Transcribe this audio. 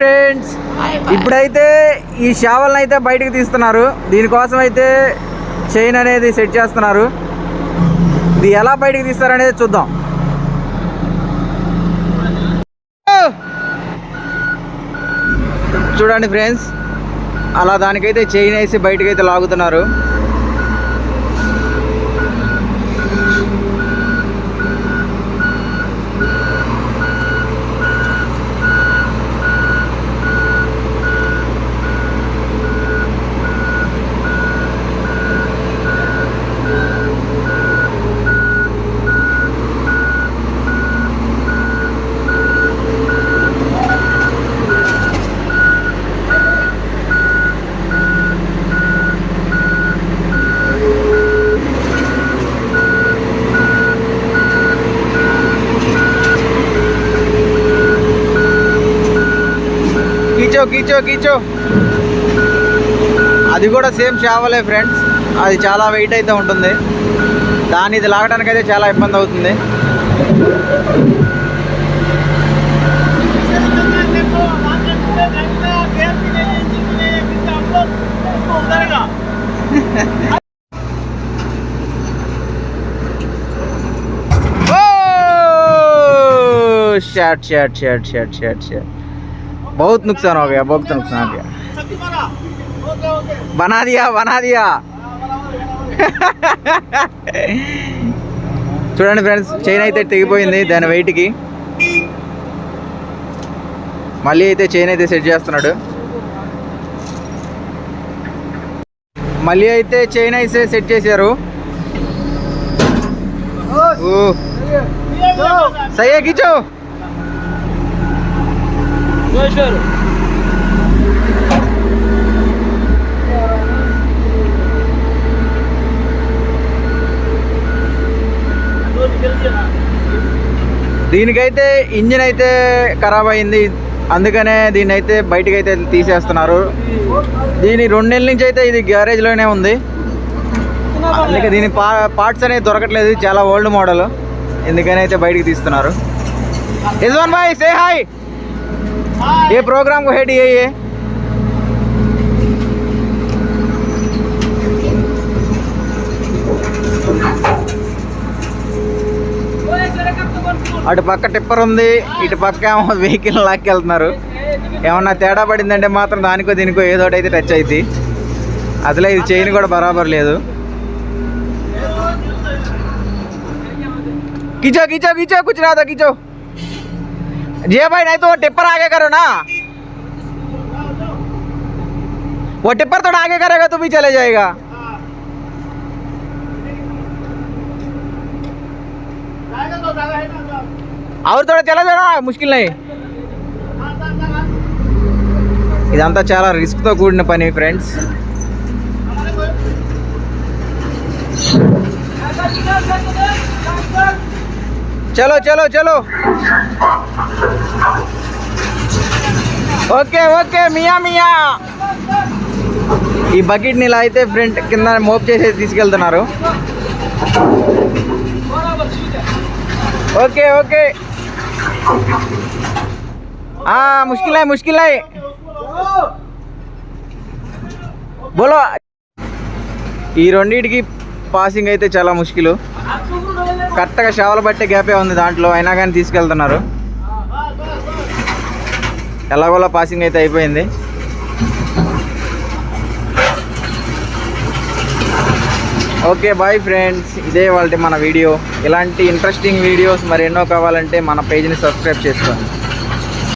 Friends ఇప్పుడైతే ఈ షావల్ని అయితే బయటకు తీస్తున్నారు. దీనికోసం అయితే చైన్ అనేది సెట్ చేస్తున్నారు. ఇది ఎలా బయటకు తీస్తారనేది చూద్దాం. చూడండి ఫ్రెండ్స్ అలా దానికైతే చైన్ వేసి బయటకు అయితే లాగుతున్నారు. కీచో కీచో. అది కూడా సేమ్ షావలే ఫ్రెండ్స్. అది చాలా వెయిట్ అయితే ఉంటుంది. దాన్ని ఇది లాగడానికి అయితే చాలా ఇబ్బంది అవుతుంది. Shot shot shot shot shot shot बहुत नुकसान हो गया बहुत नुकसान हो गया। बना दिया बना दिया। చూడండి ఫ్రెండ్స్ చైన్ అయితే తెగిపోయింది దాని వెయిట్కి మళ్ళీ అయితే చైన్ అయితే సెట్ చేస్తున్నాడు. మళ్ళీ అయితే చైన్ అయితే సెట్ చేశారు. సయ్యా కిచో. చేశారు దీనికైతే ఇంజిన్ అయితే ఖరాబ్ అయింది. అందుకనే దీన్ని అయితే బయటకు అయితే తీసేస్తున్నారు. దీని రెండు నెలల నుంచి అయితే ఇది గ్యారేజ్లోనే ఉంది. అందుకే దీని పార్ట్స్ అనేవి దొరకట్లేదు. చాలా ఓల్డ్ మోడల్ ఎందుకని అయితే బయటకు తీస్తున్నారు. యజ్వాన్ బాయ్ సే హాయ్ ఏ ప్రోగ్రామ్ को हेड ये ये అటు పక్క టిప్పర్ ఉంది ఇటు పక్క ఏమో వెహికల్ లాక్కెళ్తున్నారు ఏమన్నా తేడా పడిందంటే మాత్రం దానికో దీనికో ఏదో ఒకటి అయితే టచ్ అయింది అసలే ఇది చైన్ కూడా బరాబర్ లేదు खींचो खींचो खींचो कुछ ना था खींचो जी भाई नहीं तो वो टिप्पर आगे करो ना वो टिप्पर थोड़ा आगे करेगा तो भी चले जाएगा और थोड़ा चला जाना मुश्किल नहीं ఇదంతా చాలా రిస్క్తో కూడిన పని ఫ్రెండ్స్ చలో చలో చలో ఓకే ఓకే మియా మియా ఈ బకెట్ని ఇలా అయితే ఫ్రంట్ కింద మోప్ చేసి తీసుకెళ్తున్నారు. ఓకే ఓకే ఆ, ముష్కిల్ అయ్యి ముష్కిల్ అయ్యి బోలో. ఈ రెండింటికి పాసింగ్ అయితే చాలా ముష్కిలు. కరెక్ట్గా షావల పట్టే గ్యాపే ఉంది దాంట్లో అయినా కానీ తీసుకెళ్తున్నారు. ఎలాగోలా పాసింగ్ అయితే అయిపోయింది. ఓకే బాయ్ ఫ్రెండ్స్ ఇదే వాళ్ళ మన వీడియో. ఇలాంటి ఇంట్రెస్టింగ్ వీడియోస్ మరి ఎన్నో కావాలంటే మన పేజ్ని సబ్స్క్రైబ్ చేసుకోండి.